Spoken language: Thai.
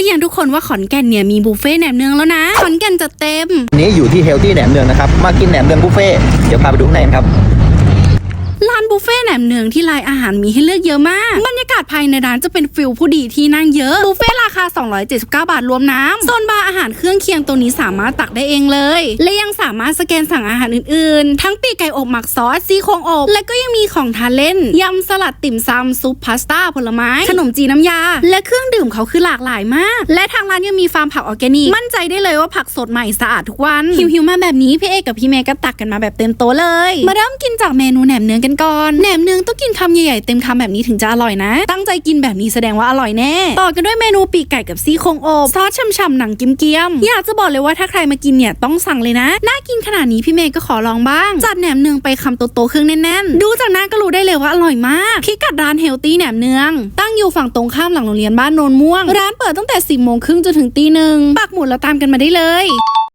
รือยังทุกคนว่าขอนแก่นเนี่ยมีบุฟเฟ่ต์แหนมเนืองแล้วนะ ขอนแก่นจะเต็ม นี้อยู่ที่เฮลที่แหนมเนืองนะครับ มากินแหนมเนืองบุฟเฟ่ต์เดี๋ยวพาไปดูข้างในกันครับ บุฟเฟ่ต์แหนมเนืองที่รายอาหารมีให้เลือกเยอะมาก บรรยากาศภายในร้านจะเป็นฟิลผู้ดีที่นั่งเยอะ บุฟเฟ่ต์ราคา 279 บาทรวมน้ำโซนบาร์อาหารเครื่องเคียงตัวนี้สามารถตักได้เองเลย และยังสามารถสแกนสั่งอาหารอื่นๆ ทั้งปีกไก่อบหมักซอสซี่โครงอบ และก็ยังมีของทานเล่น ยำสลัดติ่มซำซุปพาสต้าผลไม้ ขนมจีนน้ำยา และเครื่องดื่มเขาคือหลากหลายมาก และทางร้านยังมีฟาร์มผักออร์แกนิก มั่นใจได้เลยว่าผักสดใหม่สะอาดทุกวันหิวๆมาแบบนี้พี่เอกกับพี่เมย์ก็ตักกันมาแบบเต็มโต๊ะเลย มาเริ่มกินจากเมนูแหนมเนืองกันก่อนแหนมเนืองต้องกินคำใหญ่ๆเต็มคำแบบนี้ถึงจะอร่อยนะ ตั้งใจกินแบบนี้แสดงว่าอร่อยแน่ ต่อกันด้วยเมนูปีกไก่กับซี่โครงอบซอสช่ำๆหนังเกียมอยากจะบอกเลยว่าถ้าใครมากินเนี่ยต้องสั่งเลยนะ น่ากินขนาดนี้พี่เมย์ก็ขอลองบ้าง จัดแหนมเนืองไปคำโตๆเครื่องแน่นๆ ดูจากหน้าก็รู้ได้เลยว่าอร่อยมากพิกัดร้านเฮลตี้แหนมเนือง ตั้งอยู่ฝั่งตรงข้ามหลังโรงเรียนบ้านโนนม่วง ร้านเปิดตั้งแต่10โมงครึ่งจนถึงตีหนึ่งปักหมุดแล้วตามกันมาได้เลย